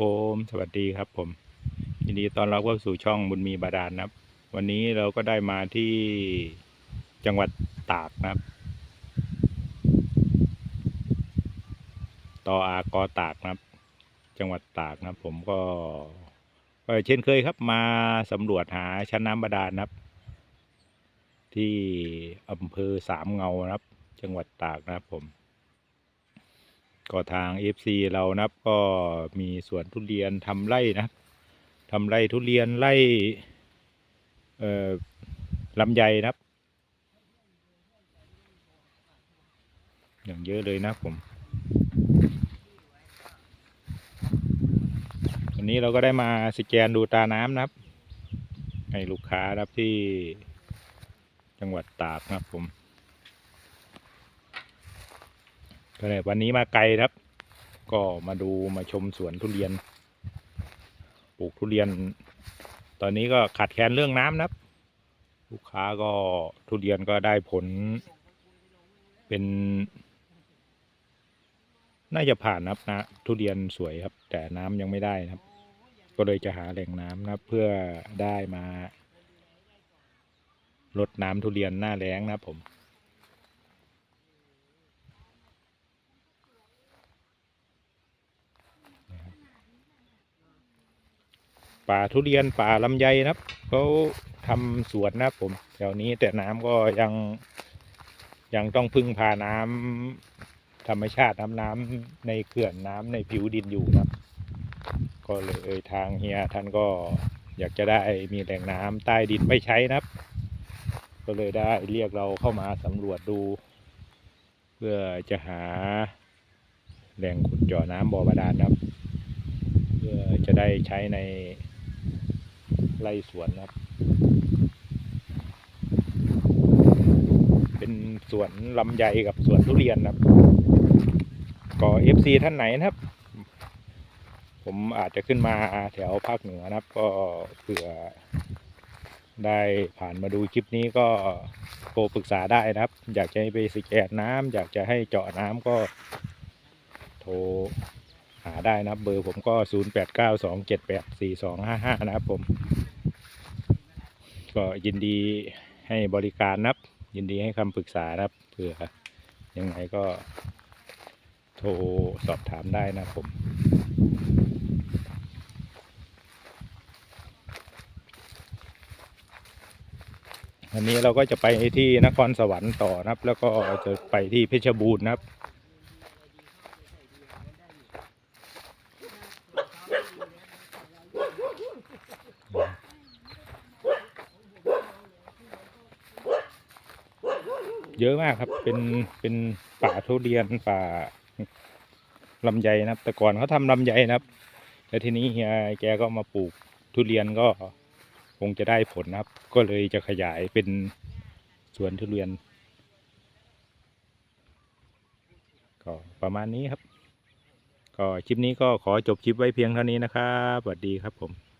ผมสวัสดีครับ ผมยินดีตอนรับเข้าสู่ช่องบุญมีบาดาลนะครับ วันนี้เราก็ได้มาที่จังหวัดตากนะครับตออากอตากนะครับ จังหวัดตากนะครับ ผมก็ก็เช่นเคยครับมาสำรวจหาชั้นน้ำบาดาลนะครับ ที่อำเภอสามเงานะครับ จังหวัดตากนะครับผม ก็ทาง FC เรานะครับก็มีสวนทุเรียนทำไร่นะทำไร่ทุเรียนไร่เอ่อลำไยนะครับ อย่างเยอะเลยนะผมวันนี้เราก็ได้มาสแกนดูตาน้ำนะครับ ให้ลูกค้านะครับที่จังหวัดตากนะครับผม ก็เลยวันนี้มาไกลครับ ก็มาดูมาชมสวนทุเรียน ปลูกทุเรียน ตอนนี้ก็ขาดแคลนเรื่องน้ำนะครับ ลูกค้าก็ทุเรียนก็ได้ผล เป็น น่าจะผ่านนะครับนะทุเรียนสวยครับ แต่น้ำยังไม่ได้นะครับ ก็เลยจะหาแหล่งน้ำนะครับ เพื่อได้มาลดน้ำทุเรียนหน้าแล้งนะครับผม ป่าทุเรียนป่าลำไยนะครับเขาทำสวนนะครับผมแถวนี้แต่น้ำก็ยังยังต้องพึ่งพาน้ำธรรมชาติน้ำน้ำในเขื่อนน้ำในผิวดินอยู่นะครับ ก็เลยทางเฮียท่านก็อยากจะได้มีแหล่งน้ำใต้ดินไม่ใช้นะครับ ก็เลยได้เรียกเราเข้ามาสำรวจดู เพื่อจะหาแหล่งขุดเจาะน้ำบ่อบาดาลนครับ เพื่อจะได้ใช้ใน ไร่สวนนะครับ เป็นสวนลำไยกับสวนทุเรียนนะครับ ก็เอฟซีท่านไหนนะครับ ผมอาจจะขึ้นมาแถวภาคเหนือนะครับ ก็เผื่อได้ผ่านมาดูคลิปนี้ก็โทรปรึกษาได้นะครับ อยากจะให้ไปสแกนน้ำอยากจะให้เจาะน้ำก็โทรหาได้นะครับ เบอร์ผมก็ 0 8 9 2 7 8 4 2 5 5 นะครับผม ก็ยินดีให้บริการนะครับ ยินดีให้คำปรึกษานะครับเผื่อยังไงก็โทรสอบถามได้นะครับผมวันนี้เราก็จะไปที่นครสวรรค์ต่อนะครับ แล้วก็จะไปที่เพชรบูรณ์นะครับ เยอะมากครับ เป็นเป็นป่าทุเรียนป่าลำไยนะครับ แต่ก่อนเขาทำลำไยนะครับ แล้วทีนี้เฮียแกก็มาปลูกทุเรียนก็คงจะได้ผลนะครับ ก็เลยจะขยายเป็นสวนทุเรียน ก็ประมาณนี้ครับ ก็คลิปนี้ก็ขอจบคลิปไว้เพียงเท่านี้นะครับสวัสดีครับผม